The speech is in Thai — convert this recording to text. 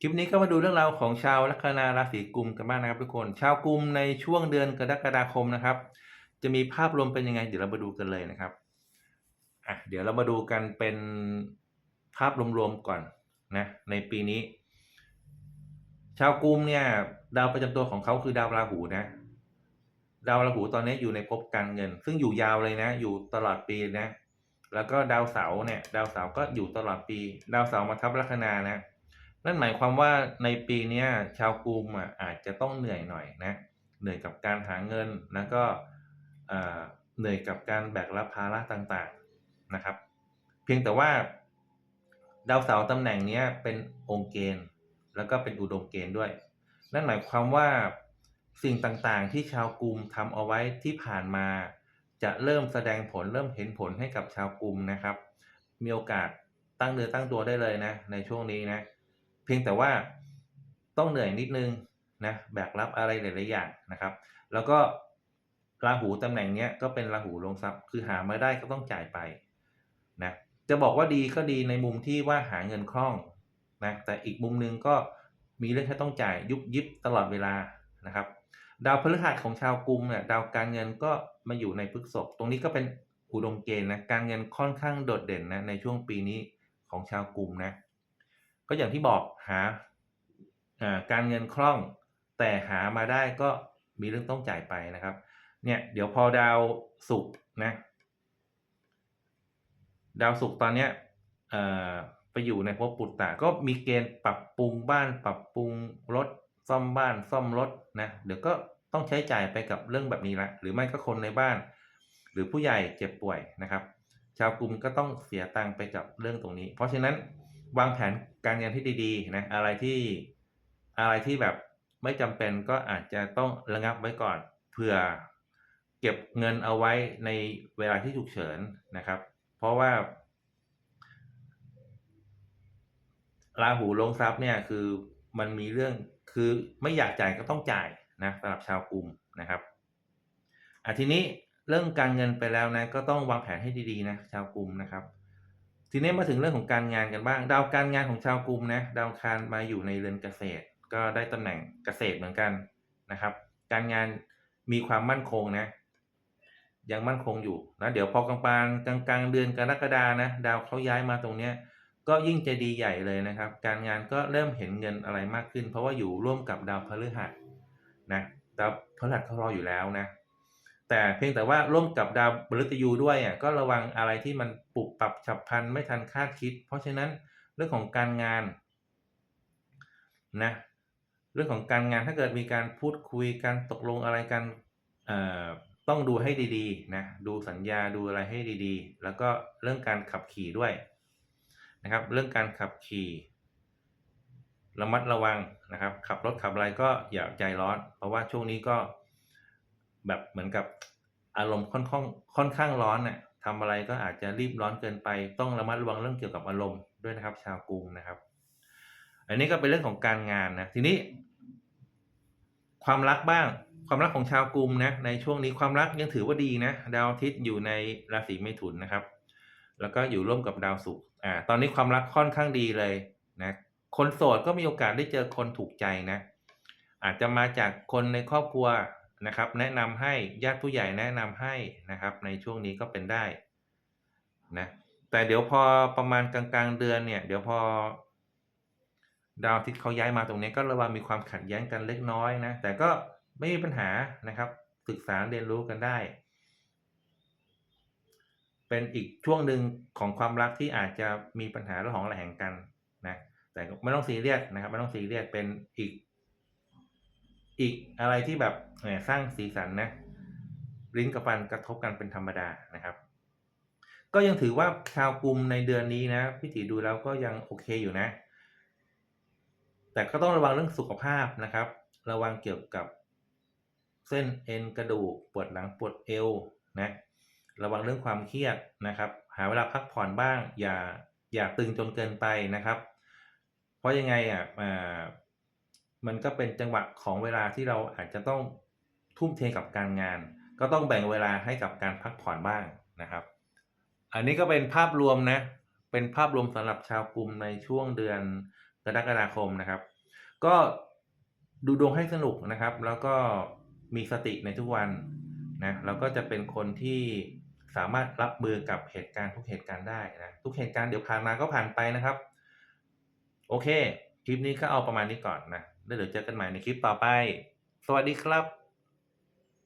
คลิปนี้ก็มาดูเรื่องราวของชาวลัคนาราศีกุมกันบ้างนะครับทุกคน ชาวกุมในช่วงเดือนกรกฎาคมนะครับ จะมีภาพรวมเป็นยังไง เดี๋ยวเรามาดูกันเลยนะครับอะเดี๋ยวเรามาดูกันเป็นภาพรวมๆก่อนนะ ในปีนี้ ชาวกุมเนี่ย ดาวประจำตัวของเขาคือดาวราหูนะ ดาวราหูตอนนี้อยู่ในภพการเงิน ซึ่งอยู่ยาวเลยนะ อยู่ตลอดปีนะ แล้วก็ดาวเสาร์เนี่ย ดาวเสาร์ก็อยู่ตลอดปี ดาวเสาร์มาทับลัคนานะ นั่นหมายความว่าในปีนี้ชาวกุมอะอาจจะต้องเหนื่อยหน่อยนะ เหนื่อยกับการหาเงินแล้วก็เหนื่อยกับการแบกรับภาระต่างๆนะครับ เพียงแต่ว่าดาวเสาร์ตำแหน่งนี้เป็นองค์เกณฑ์ แล้วก็เป็นอุดมเกณฑ์ด้วย นั่นหมายความว่าสิ่งต่างๆ ที่ชาวกุมทำเอาไว้ที่ผ่านมา จะเริ่มแสดงผลเริ่มเห็นผลให้กับชาวกุมนะครับ มีโอกาสตั้งเนือตั้งตัวได้เลยนะ ในช่วงนี้นะ เพียงแต่ว่าต้องเหนื่อยนิดนึงนะแบกรับอะไรหลายๆอย่างนะครับ แล้วก็ราหูตำแหน่งเนี้ยก็เป็นราหูลงทรัพย์ คือหามาได้ก็ต้องจ่ายไปนะจะบอกว่าดีก็ดีในมุมที่ว่าหาเงินคล่องนะแต่อีกมุมหนึงก็มีเรื่องที่ต้องจ่ายยุบยิบตลอดเวลานะครับ ดาวพฤหัสของชาวกุมเนี่ยดาวการเงินก็มาอยู่ในพฤกษภตรงนี้ก็เป็นอุดมเกณฑ์นะการเงินค่อนข้างโดดเด่นนะในช่วงปีนี้ของชาวกุมนะ ก็อย่างที่บอกหาการเงินคล่อง แต่หามาได้ก็มีเรื่องต้องจ่ายไปนะครับ เนี่ยเดี๋ยวพอดาวศุกนะ ดาวศุกตอนเนี้ยไปอยู่ในภพปุตตะก็มีเกณฑ์ปรับปรุงบ้านปรับปรุงรถซ่อมบ้านซ่อมรถนะเดี๋ยวก็ต้องใช้จ่ายไปกับเรื่องแบบนี้ละหรือไม่ก็คนในบ้าน หรือผู้ใหญ่เจ็บป่วยนะครับ ชาวกลุ่มก็ต้องเสียตังค์ไปกับเรื่องตรงนี้ เพราะฉะนั้น วางแผนการเงินที่ดีๆนะอะไรที่อะไรที่แบบไม่จำเป็นก็อาจจะต้องระงับไว้ก่อนเผื่อเก็บเงินเอาไว้ในเวลาที่ฉุกเฉินนะครับ เพราะว่าราหูลงทรัพย์เนี่ยคือมันมีเรื่องคือไม่อยากจ่ายก็ต้องจ่ายนะสำหรับชาวกลุ่มนะครับอะทีนี้เรื่องการเงินไปแล้วนะก็ต้องวางแผนให้ดีๆนะชาวกลุ่มนะครับ ทีนี้มาถึงเรื่องของการงานกันบ้าง ดาวการงานของชาวกลุ่มนะดาวคารมาอยู่ในเรือนเกษตร ก็ได้ตำแหน่งเกษตรเหมือนกันนะครับ การงานมีความมั่นคงนะยังมั่นคงอยู่นะเดี๋ยวพอกลางปานกลางกลางเดือนกรกฎานะดาวเขาย้ายมาตรงเนี้ยก็ยิ่งจะดีใหญ่เลยนะครับ การงานก็เริ่มเห็นเงินอะไรมากขึ้น เพราะว่าอยู่ร่วมกับดาวพฤหัสนะดาวพฤหัสเขารออยู่แล้วนะ แต่เพียงแต่ว่าร่วมกับดาวมฤตยูด้วยอะก็ระวังอะไรที่มันปรับปรับฉับพลันไม่ทันคาดคิด เพราะฉะนั้นเรื่องของการงานนะเรื่องของการงานถ้าเกิดมีการพูดคุยการตกลงอะไรกันเอ่อต้องดูให้ดีๆนะดูสัญญาดูอะไรให้ดีๆ แล้วก็เรื่องการขับขี่ด้วยนะครับ เรื่องการขับขี่ระมัดระวังนะครับ ขับรถขับอะไรก็อย่าใจร้อน เพราะว่าช่วงนี้ก็ แบบเหมือนกับอารมณ์ค่อนข้างค่อนข้างร้อนน่ะทำอะไรก็อาจจะรีบร้อนเกินไป ต้องระมัดระวังเรื่องเกี่ยวกับอารมณ์ด้วยนะครับ ชาวกรุงนะครับ อันนี้ก็เป็นเรื่องของการงานนะทีนี้ ความรักบ้าง ความรักของชาวกรุมนะในช่วงนี้ความรักยังถือว่าดีนะดาวอาทิตย์อยู่ในราศีเมถุนนะครับ แล้วก็อยู่ร่วมกับดาวศุกร์อ่า ตอนนี้ความรักค่อนข้างดีเลยนะคนโสดก็มีโอกาสได้เจอคนถูกใจนะ อาจจะมาจากคนในครอบครัว นะครับ แนะนำให้ญาติผู้ใหญ่แนะนำให้นะครับ ในช่วงนี้ก็เป็นได้นะแต่เดี๋ยวพอประมาณกลางๆเดือนเนี่ย เดี๋ยวพอ ดาวอาทิตย์เขาย้ายมาตรงนี้ก็ระวังมีความขัดแย้งกันเล็กน้อยนะ แต่ก็ไม่มีปัญหานะครับ ศึกษาเรียนรู้กันได้ เป็นอีกช่วงหนึ่งของความรักที่อาจจะมีปัญหาเรื่องของระแหงกันนะแต่ไม่ต้องซีเรียสนะครับ ไม่ต้องซีเรียสเป็นอีก อีกอะไรที่แบบแหมสร้างสีสันนะลิ้นกับฟันกระทบกันเป็นธรรมดานะครับ ก็ยังถือว่าชาวกลุ่มในเดือนนี้นะพี่ตีดูแล้วก็ยังโอเคอยู่นะ แต่ก็ต้องระวังเรื่องสุขภาพนะครับ ระวังเกี่ยวกับเส้นเอ็นกระดูกปวดหลังปวดเอวนะระวังเรื่องความเครียดนะครับ หาเวลาพักผ่อนบ้าง อย่าอย่าตึงจนเกินไปนะครับ เพราะยังไงอะอ่า มันก็เป็นจังหวะของเวลาที่เราอาจจะต้องทุ่มเทกับการงาน ก็ต้องแบ่งเวลาให้กับการพักผ่อนบ้างนะครับ อันนี้ก็เป็นภาพรวมนะ เป็นภาพรวมสำหรับชาวกลุ่มในช่วงเดือนกรกฎาคมนะครับ ก็ดูดวงให้สนุกนะครับ แล้วก็มีสติในทุกวันนะแล้วก็จะเป็นคนที่สามารถรับมือกับเหตุการณ์ทุกเหตุการณ์ได้นะทุกเหตุการณ์เดี๋ยวผ่านมาก็ผ่านไปนะครับ โอเค คลิปนี้ก็เอาประมาณนี้ก่อนนะ แล้วเดี๋ยวเจอกันใหม่ในคลิปต่อไป สวัสดีครับ